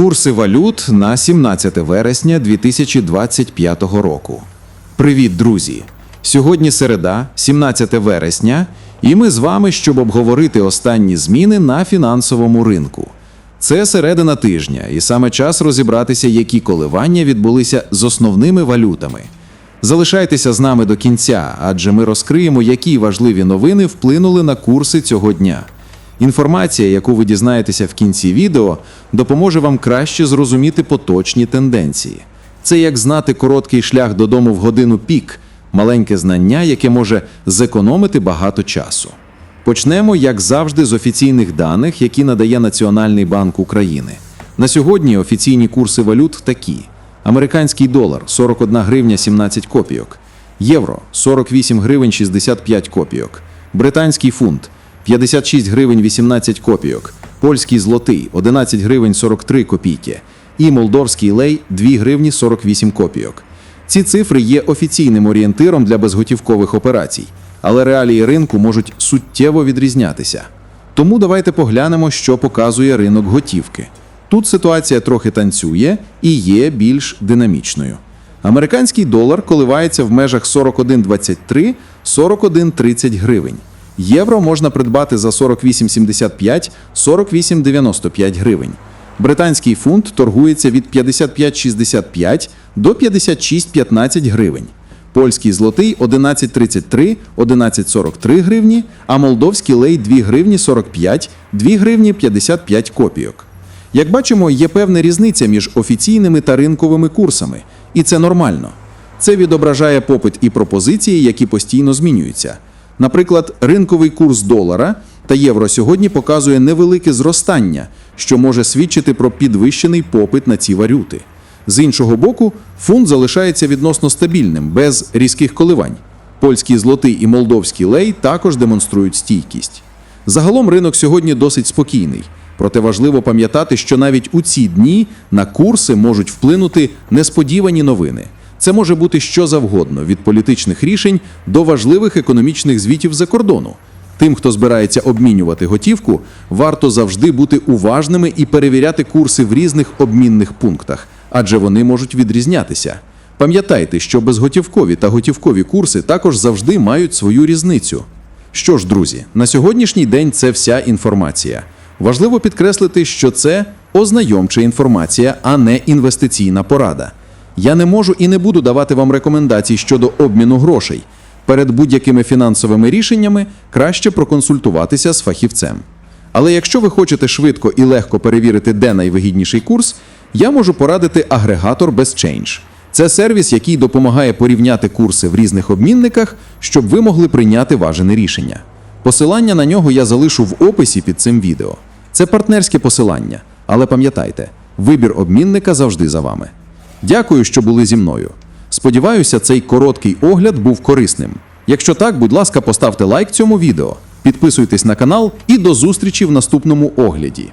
Курси валют на 17 вересня 2025 року. Привіт, друзі! Сьогодні середа, 17 вересня, і ми з вами, щоб обговорити останні зміни на фінансовому ринку. Це середина тижня, і саме час розібратися, які коливання відбулися з основними валютами. Залишайтеся з нами до кінця, адже ми розкриємо, які важливі новини вплинули на курси цього дня. Інформація, яку ви дізнаєтеся в кінці відео, допоможе вам краще зрозуміти поточні тенденції. Це як знати короткий шлях додому в годину пік, маленьке знання, яке може зекономити багато часу. Почнемо, як завжди, з офіційних даних, які надає Національний банк України. На сьогодні офіційні курси валют такі: американський долар 41 гривня 17 копійок, євро 48 гривень 65 копійок, британський фунт 56 гривень 18 копійок, польський злотий 11 гривень 43 копійки і молдовський лей 2 гривні 48 копійок. Ці цифри є офіційним орієнтиром для безготівкових операцій, але реалії ринку можуть суттєво відрізнятися. Тому давайте поглянемо, що показує ринок готівки. Тут ситуація трохи танцює і є більш динамічною. Американський долар коливається в межах 41,23-41,30 гривень. Євро можна придбати за 48,75 48,95 гривень. Британський фунт торгується від 55,65 до 56,15 гривень. Польський злотий 11,33, 11,43 гривні, а молдовський лей 2 гривні 45, 2 гривні 55 копійок. Як бачимо, є певна різниця між офіційними та ринковими курсами, і це нормально. Це відображає попит і пропозиції, які постійно змінюються. Наприклад, ринковий курс долара та євро сьогодні показує невелике зростання, що може свідчити про підвищений попит на ці валюти. З іншого боку, фунт залишається відносно стабільним, без різких коливань. Польський злотий і молдовський лей також демонструють стійкість. Загалом ринок сьогодні досить спокійний, проте важливо пам'ятати, що навіть у ці дні на курси можуть вплинути несподівані новини. Це може бути що завгодно від політичних рішень до важливих економічних звітів за кордону. Тим, хто збирається обмінювати готівку, варто завжди бути уважними і перевіряти курси в різних обмінних пунктах, адже вони можуть відрізнятися. Пам'ятайте, що безготівкові та готівкові курси також завжди мають свою різницю. Що ж, друзі, на сьогоднішній день це вся інформація. Важливо підкреслити, що це ознайомча інформація, а не інвестиційна порада. Я не можу і не буду давати вам рекомендацій щодо обміну грошей. Перед будь-якими фінансовими рішеннями краще проконсультуватися з фахівцем. Але якщо ви хочете швидко і легко перевірити, де найвигідніший курс, я можу порадити агрегатор BestChange. Це сервіс, який допомагає порівняти курси в різних обмінниках, щоб ви могли прийняти важене рішення. Посилання на нього я залишу в описі під цим відео. Це партнерське посилання, але пам'ятайте, вибір обмінника завжди за вами. Дякую, що були зі мною. Сподіваюся, цей короткий огляд був корисним. Якщо так, будь ласка, поставте лайк цьому відео, підписуйтесь на канал і до зустрічі в наступному огляді.